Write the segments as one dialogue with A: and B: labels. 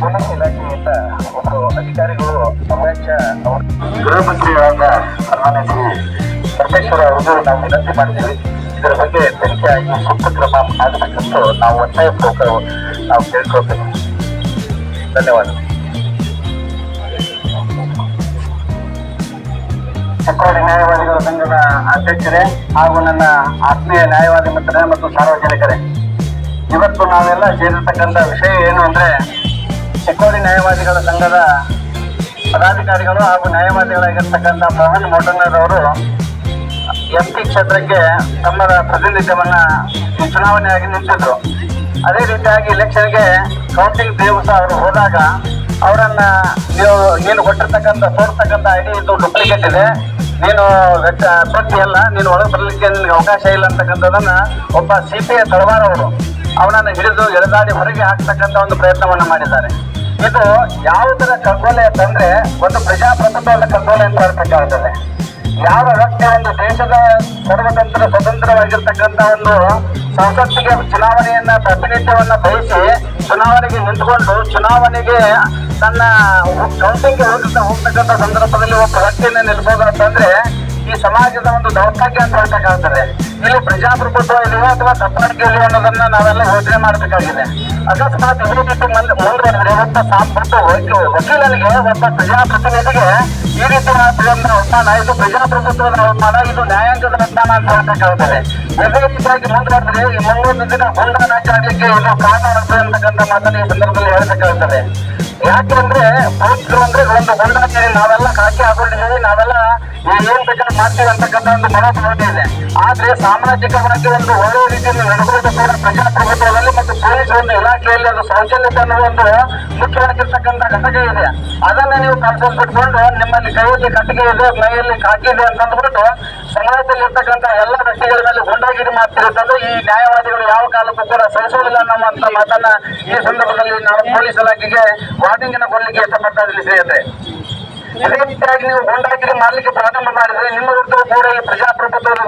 A: Police ಇಲಾಖೆಯಿಂದ ಒಬ್ಬರು ಅಧಿಕಾರಿಗಳು ಅವರು ಗೃಹ ಮಂತ್ರಿಗಳನ್ನ ಸನ್ಮಾನಿಸಿ ಪರಮೇಶ್ವರ ಅವರಿಗೂ ನಾವು ವಿನಂತಿ ಮಾಡ್ತೀವಿ ಇದರ ಬಗ್ಗೆ ತನಿಖೆಯಾಗಿ ಸೂಕ್ತ ಕ್ರಮ ಆಗಬೇಕಂತ ನಾವು ಒತ್ತಾಯ ಪೂರ್ವಕ ನಾವು ಕೇಳ್ಕೊಳ್ತೇವೆ ಧನ್ಯವಾದ ಚಕ್ರೋಡಿ ನ್ಯಾಯವಾದಿಗಳ ಸಂಘದ ಅಧ್ಯಕ್ಷರೇ ಹಾಗೂ ನನ್ನ ಆತ್ಮೀಯ ನ್ಯಾಯವಾದಿ ಮಿತ್ರರೇ ಮತ್ತು ಸಾರ್ವಜನಿಕರೇ. ಇವತ್ತು ನಾವೆಲ್ಲ ಸೇರಿರ್ತಕ್ಕಂಥ ವಿಷಯ ಏನು ಅಂದ್ರೆ ಚಿಕ್ಕೋಡಿ ನ್ಯಾಯವಾದಿಗಳ ಸಂಘದ ಪದಾಧಿಕಾರಿಗಳು ಹಾಗೂ ನ್ಯಾಯವಾದಿಗಳಾಗಿರ್ತಕ್ಕಂಥ ಮೋಹನ್ ಮೋಟಣ್ಣರವರು ಎಸ್ ಪಿ ಕ್ಷೇತ್ರಕ್ಕೆ ತಮ್ಮ ಪ್ರಾತಿನಿಧ್ಯವನ್ನ ಚುನಾವಣೆಯಾಗಿ ನಿಂತಿದ್ರು. ಅದೇ ರೀತಿಯಾಗಿ ಇಲೆಕ್ಷನ್ಗೆ ಕೌಂಟಿಂಗ್ ದಿವಸ ಅವರು ಹೋದಾಗ ಅವರನ್ನು ನೀವು ನೀನು ಕೊಟ್ಟಿರ್ತಕ್ಕಂಥ ತೋರ್ತಕ್ಕಂಥ ಡಿ ಇದು ಡೂಪ್ಲಿಕೇಟ್ ಇದೆ. ನೀನು ವೆಚ್ಚ ಅಲ್ಲ, ನೀನು ಒಳಗೆ ಬರಲಿಕ್ಕೆ ನಿನಗೆ ಅವಕಾಶ ಇಲ್ಲ ಅಂತಕ್ಕಂಥದ್ದನ್ನು ಒಬ್ಬ ಸಿ ಪಿ ಐ ಅವರು ಅವನನ್ನು ಹಿಡಿದು ಎಳೆದಾಡಿ ಹೊರಗೆ ಹಾಕ್ತಕ್ಕಂಥ ಒಂದು ಪ್ರಯತ್ನವನ್ನು ಮಾಡಿದ್ದಾರೆ. ಇದು ಯಾವುದರ ಕಗ್ಗೊಲೆ ಅಂತಂದ್ರೆ ಒಂದು ಪ್ರಜಾಪ್ರಭುತ್ವದ ಕಗ್ಗೊಲೆ ಅಂತ ಹೇಳ್ಬೇಕಾಗ್ತದೆ. ಯಾವ ವ್ಯಕ್ತಿ ಒಂದು ದೇಶದ ಸರ್ವತಂತ್ರ ಸ್ವತಂತ್ರವಾಗಿರ್ತಕ್ಕಂಥ ಒಂದು ಸಂಸತ್ತಿಗೆ ಚುನಾವಣೆಯನ್ನ ಪ್ರಾತಿನಿಧ್ಯವನ್ನ ಬಯಸಿ ಚುನಾವಣೆಗೆ ನಿಂತ್ಕೊಂಡು ಚುನಾವಣೆಗೆ ತನ್ನ ಕೌಂಟಿಂಗ್ಗೆ ಹೋಗ್ತಾ ಹೋಗ್ತಕ್ಕಂಥ ಸಂದರ್ಭದಲ್ಲಿ ಒಬ್ಬ ವ್ಯಕ್ತಿಯನ್ನ ನಿಲ್ಬೋದು ಅಂತಂದ್ರೆ ಈ ಸಮಾಜದ ಒಂದು ದೌರ್ಭಾಗ್ಯ ಅಂತ ಹೇಳ್ಬೇಕಾಗ್ತದೆ. ಇಲ್ಲಿ ಪ್ರಜಾಪ್ರಭುತ್ವ ಇಲ್ಲಿಯೋ ಅಥವಾ ದಬ್ಬಾಳಿಕೆ ಇಲ್ಲಿಯೋ ಅನ್ನೋದನ್ನ ನಾವೆಲ್ಲ ಯೋಚನೆ ಮಾಡಬೇಕಾಗಿದೆ? ಅಕಸ್ಮಾತ್ ಇದೇ ರೀತಿ ಮುಂದೆ ಮುಂದುವರೆದ್ರೆ ಒಬ್ಬ ಸಾಂಸ್ಕೃತ ವಕೀಲನಿಗೆ ಒಬ್ಬ ಪ್ರಜಾಪ್ರತಿನಿಧಿಗೆ ಈ ರೀತಿ ಮಾಡ್ತಕ್ಕಂಥ ಅವಮಾನ. ಇದು ಪ್ರಜಾಪ್ರಭುತ್ವದ ಅವಮಾನ. ಇದು ನ್ಯಾಯಾಂಗದ ಅವಮಾನ ಅಂತ ಹೇಳ್ತಾರೆ ಇದೇ ರೀತಿಯಾಗಿ ಮುಂದುವರೆದ್ರೆ ಈ ಮುಂದೊಂದು ದಿನ ಹೊಂದಾಣಿಕೆ ಇದು ಕಾರಣ ಆಗುತ್ತೆ ಅಂತಕ್ಕಂಥ ಮಾತನ್ನ ಈ ಸಂದರ್ಭದಲ್ಲಿ ಹೇಳ್ಬೇಕಾಗ್ತದೆ. ಯಾಕೆಂದ್ರೆ ಪೊಲೀಸರು ಅಂದ್ರೆ ಒಂದು ಹೊಂದಾಣಿಕೆ. ನಾವೆಲ್ಲ ಕಾಕಿ ಹಾಕೊಂಡಿದ್ದೀವಿ ನಾವೆಲ್ಲ ಏನ್ ಬೇಕಾದ್ರೆ ಮಾಡ್ತೀವಿ ಅಂತಕ್ಕಂಥ ಒಂದು ಮನೋಭಾವನೆ ಇದೆ ಆದ್ರೆ ಸಾಮಾಜಿಕವಾಗಿ ಒಂದು ಒಳ್ಳೆಯ ರೀತಿಯಲ್ಲಿ ನಡೆದುಕೊಂಡು ಕೂಡ ಪ್ರಜಾಪ್ರಭುತ್ವದಲ್ಲಿ ಮತ್ತು ಪೊಲೀಸ್ ಒಂದು ಇಲಾಖೆಯಲ್ಲಿ ಅದು ಶೌಚಾಲಯ ಅನ್ನೋ ಒಂದು ಮುಖ್ಯವಾಗಿರ್ತಕ್ಕಂಥ ಘಟಕ ಇದೆ. ಅದನ್ನ ನೀವು ಕನ್ಸಲ್ ನಿಮ್ಮಲ್ಲಿ ಕೈಯಲ್ಲಿ ಕಟ್ಟಿಗೆ ಇದೆ, ಮೈಯಲ್ಲಿ ಕಾಕಿದೆ ಅಂತ ಅಂದ್ಬಿಟ್ಟು ಸಮಾಜದಲ್ಲಿ ಇರ್ತಕ್ಕಂಥ ಎಲ್ಲ ವ್ಯಕ್ತಿಗಳ ಮೇಲೆ ಗುಂಡಾಗಿರಿ ಮಾಡ್ತಿರುತ್ತಂದ್ರೆ ಈ ನ್ಯಾಯವಾದಿಗಳು ಯಾವ ಕಾಲಕ್ಕೂ ಕೂಡ ಸಹಿಸೋದಿಲ್ಲ ಅನ್ನುವಂತ ಮಾತನ್ನ ಈ ಸಂದರ್ಭದಲ್ಲಿ ನಾವು ಪೊಲೀಸ್ ಇಲಾಖೆಗೆ ವಾರ್ನಿಂಗ್ ಕೊಡ್ಲಿಕ್ಕೆ ಇಷ್ಟಪಡ್ತಾ ಇದ್ದೀನಿ ಅದೇ ರೀತಿಯಾಗಿ ನೀವು ಗೂಂಡಾಗಿರಿ ಮಾಡಲಿಕ್ಕೆ ಪ್ರಾರಂಭ ಮಾಡಿದ್ರೆ ನಿಮ್ಮ ವಿರುದ್ಧ ಕೂಡ ಈ ಪ್ರಜಾಪ್ರಭುತ್ವದ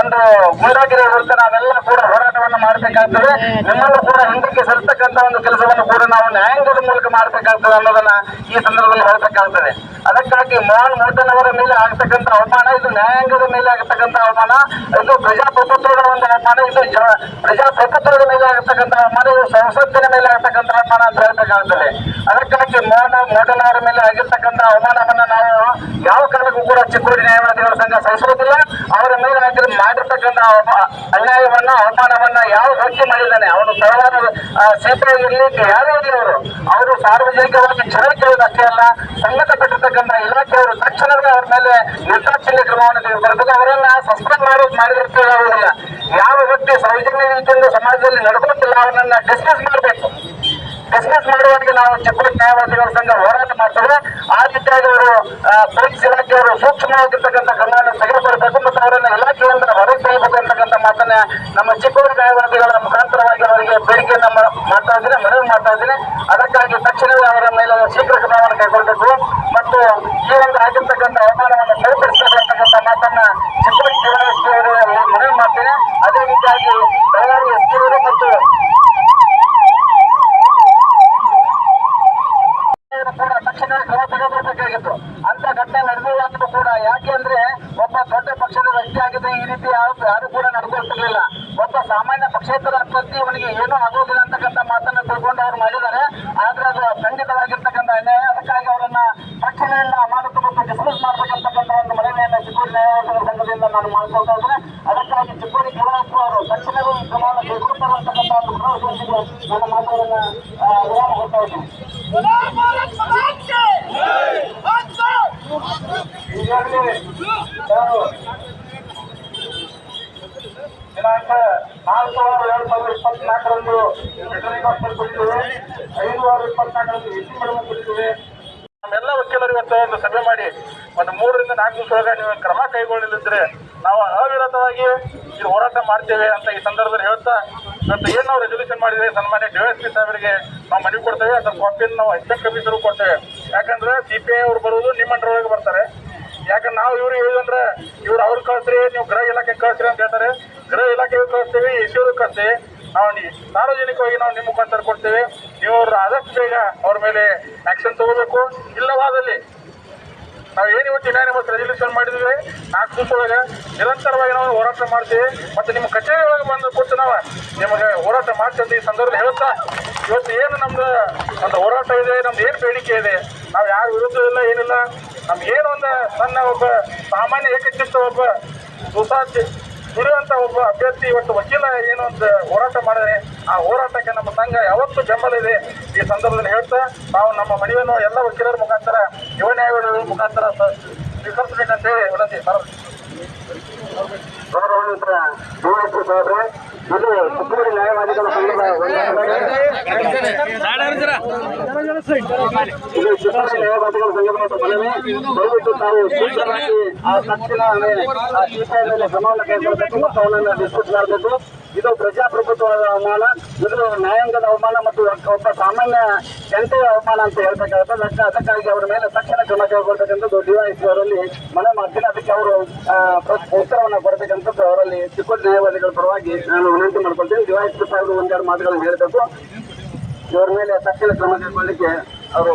A: ಒಂದು ಗೂಂಡಾಗಿರಿ ವಿರುದ್ಧ ನಾವೆಲ್ಲ ಕೂಡ ಹೋರಾಟವನ್ನು ಮಾಡಬೇಕಾಗ್ತದೆ. ನಿಮ್ಮನ್ನು ಕೂಡ ಹಿಂದಕ್ಕೆ ಸರಿಸ್ತಕ್ಕಂಥ ಒಂದು ಕೆಲಸವನ್ನು ಕೂಡ ನಾವು ನ್ಯಾಯಾಂಗದ ಮೂಲಕ ಮಾಡಬೇಕಾಗ್ತದೆ ಅನ್ನೋದನ್ನ ಈ ಸಂದರ್ಭದಲ್ಲಿ ಹೇಳಬೇಕಾಗ್ತದೆ. ಅದಕ್ಕಾಗಿ ಮೋಹನ್ ಮೋಟನ್ ಅವರ ಮೇಲೆ ಆಗ್ತಕ್ಕಂಥ ಅವಮಾನ, ಇದು ನ್ಯಾಯಾಂಗದ ಮೇಲೆ ಆಗತಕ್ಕಂತ ಅವಮಾನ, ಇದು ಪ್ರಜಾಪ್ರಭುತ್ವದ ಒಂದು ಅವಮಾನ, ಇದು ಪ್ರಜಾಪ್ರಭುತ್ವದ ಮೇಲೆ ಆಗತಕ್ಕಂಥ ಅವಮಾನ, ಇದು ಸಂಸತ್ತಿನ ಮೇಲೆ ಆಗತಕ್ಕಂತ ಅವಮಾನ ಅಂತ ಹೇಳ್ಬೇಕಾಗ್ತದೆ. ಅದಕ್ಕಾಗಿ ಮೋಹನ್ ಮೋಟನ್ ಅವರ ಮೇಲೆ ಆಗಿರ್ತಕ್ಕಂಥ ಅವಮಾನವನ್ನ ನಾವು ಯಾವ ಕಾರಣಕ್ಕೂ ಕೂಡ ಚಿಕ್ಕೋಡಿ ನ್ಯಾಯವಾದಿಗಳ ಸಂಘ ಸಹಿಸುವುದಿಲ್ಲ. ಅವರ ಮೇಲೆ ಮಾಡಿರ್ತಕ್ಕಂಥ ಅನ್ಯಾಯವನ್ನ, ಅವಮಾನವನ್ನ ಯಾವ ವ್ಯಕ್ತಿ ಮಾಡಿದ್ದಾನೆ, ಅವನು ಸರ್ವಾದ ಸೇತುವೆ ಇರ್ಲಿಕ್ಕೆ ಯಾರೇ ಇರಲಿ ಅವರು? ಅವರು ಸಾರ್ವಜನಿಕವಾಗಿ ಅಷ್ಟೇ ಅಲ್ಲ ಸಂಬಂಧಪಟ್ಟಿರ್ತಕ್ಕಂಥ ಇಲಾಖೆಯವರು ತಕ್ಷಣವೇ ಅವರ ಮೇಲೆ ನಿರ್ದಾಕ್ಷಿಣ್ಯ ಕ್ರಮವನ್ನು ತೆಗೆದುಕೊಳ್ಬೇಕು. ಅವರನ್ನ ಸಸ್ಪೆಂಡ್ ಮಾಡೋದು ಮಾಡಿದಿರ್ತಿಲ್ಲ ಯಾವ ವ್ಯಕ್ತಿ ಸೌಜನ್ಯ ರೀತಿಯಿಂದ ಸಮಾಜದಲ್ಲಿ ನಡ್ಕೊಳ್ತಿಲ್ಲ ಅವನನ್ನ ಡಿಸ್ಮಿಸ್ ಮಾಡಬೇಕು. ಡಿಸ್ಕಸ್ ಮಾಡುವಾಗ ನಾವು ಚಿಕ್ಕ ನ್ಯಾಯವಾದಿಗಳ ಸಂಘ ಹೋರಾಟ ಮಾಡ್ತೇವೆ. ಆ, ಪೊಲೀಸ್ ಇಲಾಖೆಯವರು ಸೂಕ್ಷ್ಮವಾಗಿರ್ತಕ್ಕಂಥ ಕ್ರಮವನ್ನು ತೆಗೆದುಕೊಳ್ಬೇಕು ಮತ್ತು ಅವರನ್ನು ಇಲಾಖೆಯಿಂದ ಹೊರಗೆ ತೆಗೆಯಬೇಕು ಅಂತಕ್ಕಂಥ ಮಾತನ್ನ ನಮ್ಮ ಚಿಕ್ಕೂರು ನ್ಯಾಯವಾದಿಗಳ ಮುಖಾಂತರವಾಗಿ ಅವರಿಗೆ ಬೇಡಿಕೆಯನ್ನ ಮಾಡ್ತಾ ಇದ್ದೀನಿ ಮನವಿ ಮಾಡ್ತಾ ಇದ್ದೀನಿ. ಅದಕ್ಕಾಗಿ ತಕ್ಷಣವೇ ಅವರ ಮೇಲೆ ಶೀಘ್ರ ಕ್ರಮವನ್ನು ಕೈಗೊಳ್ಳಬೇಕು ಮತ್ತು ಈ ಒಂದು ಆಗಿರ್ತಕ್ಕಂಥ ಅವಮಾನವನ್ನು ಸರಿಪಡಿಸಬೇಕು ಅಂತಕ್ಕಂಥ ಮಾತನ್ನ ಚಿಕ್ಕೂರು ಡಿವೈಎಸ್ಪಿ ಅವರು ಮನವಿ ಮಾಡ್ತೀನಿ ಅದೇ ರೀತಿಯಾಗಿ ಬಳ್ಳಾರಿ ಎಸ್ ಪಿ ಅವರು ಮತ್ತು ಇವರು ಕೂಡ ತಕ್ಷಣ ಕ್ರಮ ತೆಗೆದುಕೊಳ್ಳಬೇಕಾಗಿತ್ತು ಅಂತ ಘಟನೆ ನಡೆದಿಲ್ಲ ಅಂದ್ರೂ ಕೂಡ ಯಾಕೆ ಅಂದ್ರೆ ಒಬ್ಬ ದೊಡ್ಡ ಆಗಿದೆ ಈ ರೀತಿ ಯಾರು ಯಾರು ಕೂಡ ನಡ್ಕೊಳ್ತಿರ್ಲಿಲ್ಲ. ಒಬ್ಬ ಸಾಮಾನ್ಯ ಪಕ್ಷೇತರ ಅಭ್ಯರ್ಥಿ ಇವನಿಗೆ ಏನೂ ಆಗೋದಿಲ್ಲ ಅಂತಕ್ಕಂಥ ಮಾತನ್ನ ತಿಳ್ಕೊಂಡು ಅವ್ರು ಮಾಡಿದ್ದಾರೆ. ಆದ್ರೆ ಅದು ಖಂಡಿತವಾಗಿರ್ತಕ್ಕಂಥ ಅನ್ಯಾಯ ಅದಕ್ಕಾಗಿ ಅವರನ್ನ ತಕ್ಷಣದಿಂದ ಅಮಾನತು ಮತ್ತು ಡಿಸ್ಮಿಸ್ ಮಾಡ್ಬೇಕಂತಕ್ಕಂಥ ಒಂದು ಮನವಿಯನ್ನ ಚಿಕ್ಕೋಡಿ ನ್ಯಾಯವಾದಿಗಳ ಸಂಘದಿಂದ ನಾನು ಮಾಡ್ಕೊಳ್ತಾ ಇದ್ದೇನೆ. ಅದಕ್ಕಾಗಿ ಚಿಕ್ಕೋಡಿ ಡಿವೈಎಸ್ಪಿ ಅವರು ತಕ್ಷಣವೇ ಈ ಕ್ರಮವನ್ನು ಕೈಗೊಳ್ತಾರಂತಕ್ಕಂಥ ಒಂದು ಭರವಸೆಯೊಂದಿಗೆ ನನ್ನ ಮಾತುಗಳನ್ನ ವಿರಾಮ ಕೊಡ್ತಾ ಇದ್ದೀನಿ. ಈಗಾಗಲೇ ದಿನಾಂಕ ನಾಲ್ಕು ಆರು ಎರಡು ಸಾವಿರದ ಇಪ್ಪತ್ನಾಲ್ಕರಂದು ರಿಟರ್ನಿಂಗ್ ಐದು ಆರು ಇಪ್ಪತ್ನಾಲ್ಕರಂದು ಹೆಚ್ಚು ಮೇಡಮ್ ಕೊಟ್ಟಿದ್ದೇವೆ. ನಮ್ಮೆಲ್ಲ ವಕೀಲರು ಇವತ್ತು ಒಂದು ಸಭೆ ಮಾಡಿ ಒಂದು ಮೂರರಿಂದ ನಾಲ್ಕು ದಿವಸ ಒಳಗೆ ನೀವು ಕ್ರಮ ಕೈಗೊಳ್ಳಲಿದ್ರೆ ನಾವು ಅವಿರತವಾಗಿ ಇದು ಹೋರಾಟ ಮಾಡ್ತೇವೆ ಅಂತ ಈ ಸಂದರ್ಭದಲ್ಲಿ ಹೇಳ್ತಾ, ಇವತ್ತು ಏನು ನಾವು ರೆಸಲ್ಯೂಷನ್ ಮಾಡಿದರೆ ಸನ್ಮಾನ್ಯ ಡಿ ಎಸ್ ಪಿ ಸಾಹೇಬರಿಗೆ ನಾವು ಮನವಿ ಕೊಡ್ತೇವೆ, ಅದರ ಕಾಪಿಯನ್ನು ನಾವು ಅಸಿಸ್ಟೆಂಟ್ ಕಮಿಷನ್ ಕೊಡ್ತೇವೆ. ಯಾಕಂದ್ರೆ ಸಿ ಪಿ ಐ ಅವರು ಬರುವುದು ನಿಮ್ಮ ಬರ್ತಾರೆ. ಯಾಕಂದ್ರೆ ನಾವು ಇವರು ಹೇಳಿದ್ರೆ ಇವ್ರು ಅವ್ರು ಕಳಿಸ್ರಿ, ನೀವು ಗೃಹ ಇಲಾಖೆ ಕಳಿಸ್ರಿ ಅಂತ ಹೇಳ್ತಾರೆ. ಗೃಹ ಇಲಾಖೆಗೆ ಕಳಿಸ್ತೇವೆ ಎಸ್ ಕಳಿಸ್ತೇವೆ.
B: ನಾವು ಸಾರ್ವಜನಿಕವಾಗಿ ನಾವು ನಿಮ್ಮ ಮುಖಾಂತರ ಕೊಡ್ತೇವೆ ನೀವು ಅವ್ರ ಆದಷ್ಟು ಬೇಗ ಅವ್ರ ಮೇಲೆ ಆಕ್ಷನ್ ತಗೋಬೇಕು. ಇಲ್ಲವಾದಲ್ಲಿ ನಾವು ಏನು ಇವತ್ತು ಯುನಾನಿಮಸ್ ರೆಸಲ್ಯೂಷನ್ ಮಾಡಿದ್ವಿ, ನಾಲ್ಕು ದಿವಸದೊಳಗೆ ನಿರಂತರವಾಗಿ ನಾವು ಹೋರಾಟ ಮಾಡ್ತೀವಿ. ಮತ್ತು ನಿಮ್ಮ ಕಚೇರಿ ಒಳಗೆ ಬಂದು ಕೊಟ್ಟು ನಾವು ನಿಮಗೆ ಹೋರಾಟ ಮಾಡ್ತೇವೆ ಈ ಸಂದರ್ಭದಲ್ಲಿ ಹೇಳ್ತಾ ಇವತ್ತು ಏನು ನಮ್ದು ಒಂದು ಹೋರಾಟ ಇದೆ, ನಮ್ದು ಏನು ಬೇಡಿಕೆ ಇದೆ, ನಾವು ಯಾರ ವಿರುದ್ಧ ಇಲ್ಲ, ಏನಿಲ್ಲ. ನಮ್ಗೆ ಏನು ಒಂದು ಸಣ್ಣ ಒಬ್ಬ ಸಾಮಾನ್ಯ ಏಕಚಿತ್ತ ಒಬ್ಬ ಸುಸಾಧ್ಯ ದುಡಿಯುವಂತ ಒಬ್ಬ ಅಭ್ಯರ್ಥಿ, ಇವತ್ತು ವಕೀಲ ಏನು ಒಂದು ಹೋರಾಟ ಮಾಡಿದ್ರೆ, ಆ ಹೋರಾಟಕ್ಕೆ ನಮ್ಮ ಸಂಘ ಯಾವತ್ತೂ ಬೆಂಬಲ ಇದೆ ಈ ಸಂದರ್ಭದಲ್ಲಿ ಹೇಳ್ತಾ, ನಾವು ನಮ್ಮ ಮನವಿಯನ್ನು ಎಲ್ಲ ವಕೀಲರ ಮುಖಾಂತರ, ಯುವ ನ್ಯಾಯವಾದಿಗಳ ಮುಖಾಂತರ ಸ್ವೀಕರಿಸಬೇಕಂತೇಳಿ ವಿನಂತಿ. ಸರ್.
A: ಗೌರವಾನ್ವಿತ ಡಿವೈಎಸ್ಪಿ ಸುಪ್ರೀಂ ನ್ಯಾಯವಾದಿಗಳ ಸಂಘದ ಇದು. ಚಿಕ್ಕೋಡಿ ನ್ಯಾಯವಾದಿಗಳ ಸಂಘದ ಒಂದು ಮನವಿ. ದಯವಿಟ್ಟು ತಾವು ಶೀಘ್ರವಾಗಿ ಆ ತಕ್ಷಣ ಆ ಶಿಕ್ಷೆಯ ಮೇಲೆ ಕ್ರಮವನ್ನು ಕೈಗೊಳ್ಳಬೇಕು ಮತ್ತು ಅವನನ್ನು ಡಿಸ್ಕಸ್ ಮಾಡಬೇಕು. ಇದು ಪ್ರಜಾಪ್ರಭುತ್ವದ ಅವಮಾನ ಇದು ನ್ಯಾಯಾಂಗದ ಅವಮಾನ ಮತ್ತು ಒಬ್ಬ ಸಾಮಾನ್ಯ ಜನತೆಯ ಅವಮಾನ ಅಂತ ಹೇಳ್ಬೇಕಾಗುತ್ತೆ. ಅದಕ್ಕೆ ಅದಕ್ಕಾಗಿ ಅವರ ಮೇಲೆ ತಕ್ಷಣ ಕ್ರಮ ಕೈಗೊಳ್ಬೇಕಂತದ್ದು ಡಿವೈಎಸ್ಪಿ ಅವರಲ್ಲಿ ಮನವಿ ಮಾಡ್ತೀನಿ. ಅದಕ್ಕೆ ಅವರು ಉತ್ತರವನ್ನು ಪ್ರ- ಕೊಡಬೇಕಂತದ್ದು ಅವರಲ್ಲಿ ಚಿಕ್ಕೋಡಿ ನ್ಯಾಯವಾದಿಗಳ ಪರವಾಗಿ ನಾನು ವಿನಂತಿ ಮಾಡ್ಕೊಳ್ತೀನಿ. ಡಿವೈಎಸ್ಪಿ ಸಾಹೇಬರು ಒಂದೆರಡು ಮಾತುಗಳನ್ನು ಹೇಳಬೇಕು ಇವರ ಮೇಲೆ ತಕ್ಷಣ ಕ್ರಮ ಕೈಗೊಳ್ಳಲಿಕ್ಕೆ ಅವರು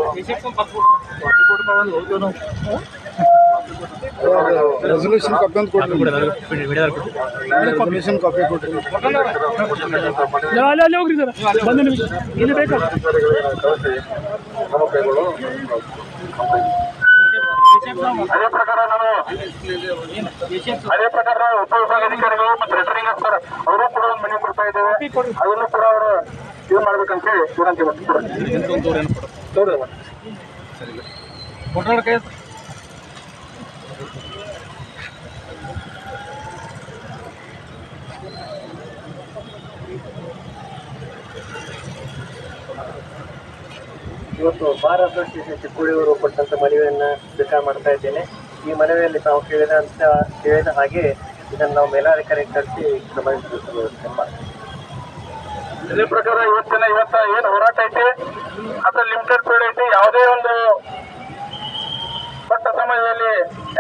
C: ರೆಸಲ್ಯೂಷನ್ ಕಾಪಿ ಅಂತ ಕೊಡ್ರಿ ರೆಸಲ್ಯೂಷನ್ ಕಾಪಿ ಕೊಡ್ರಿ
D: ಅಲ್ಲಿ ಅಲ್ಲಿ ಹೋಗ್ರಿ ಸರ್ ಬಂದ ನಿಮಗೆ ಇಲ್ಲಿ ಬೇಕಾ
B: ಅದೇ ಪ್ರಕಾರ ನಾವು ಅದೇ ಪ್ರಕಾರ ನಾವು ಉಪವಿಭಾಗಾಧಿಕಾರಿಗಳು ಮತ್ತು ರಿಟರ್ನಿಂಗ್ ಆಫೀಸರ್ ಅವರು ಕೂಡ ಒಂದು ಮನವಿ ಕೊಡ್ತಾ ಇದ್ದೇವೆ ಅದನ್ನು ಕೂಡ ಅವರು ಇದು ಮಾಡ್ಬೇಕಂತ ಹೇಳಿ ವಿನಂತಿ ಮಾಡ್ತಾರೆ
E: ಇವತ್ತು ಬಾರ್ ಅಸೋಸಿಯೇಷನ್ ಚಿಕ್ಕೋಡಿಯವರು ಕೊಟ್ಟಂತ ಮನವಿಯನ್ನು ಸ್ವೀಕಾರ ಮಾಡ್ತಾ ಇದ್ದೇನೆ. ಈ ಮನವಿಯಲ್ಲಿ ತಾವು ಕೇಳಿದಂತ, ಕೇಳಿದ ಹಾಗೆ ಇದನ್ನು ನಾವು ಮೇಲಾಧಿಕಾರಿಗೆ ಕಳಿಸಿ
B: ಇದೇ ಪ್ರಕಾರ ಇವತ್ತಿನ ಇವತ್ತ ಏನು ಹೋರಾಟ ಐತಿ? ಅದರ ಲಿಮಿಟೆಡ್ ಪೀರಿಯಡ್ ಐತಿ. ಯಾವುದೇ ಒಂದು ಪಟ್ಟ ಸಮಯದಲ್ಲಿ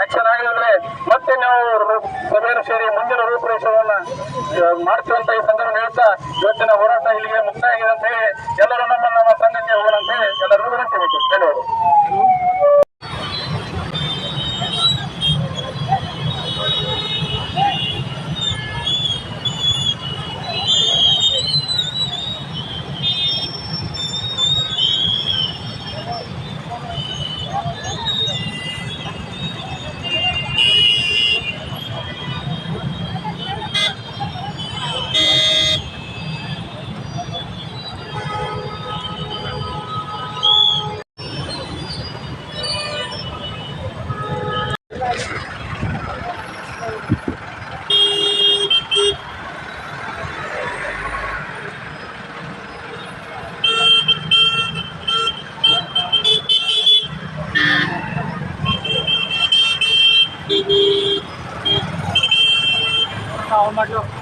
B: ಆಕ್ಷನ್ ಆಗಿದ್ರೆ ಮತ್ತೆ ನಾವು ಸಭೆಯನ್ನು ಸೇರಿ ಮುಂದಿನ ರೂಪುರೇಷವನ್ನು ಮಾಡ್ತೀವಿ ಈ ಸಂದರ್ಭ ಹೇಳ್ತಾ ಇವತ್ತಿನ ಹೋರಾಟ ಇಲ್ಲಿಗೆ ಮುಕ್ತಾಯ ಆಗಿದೆ ಅಂತ ಹೇಳಿ How much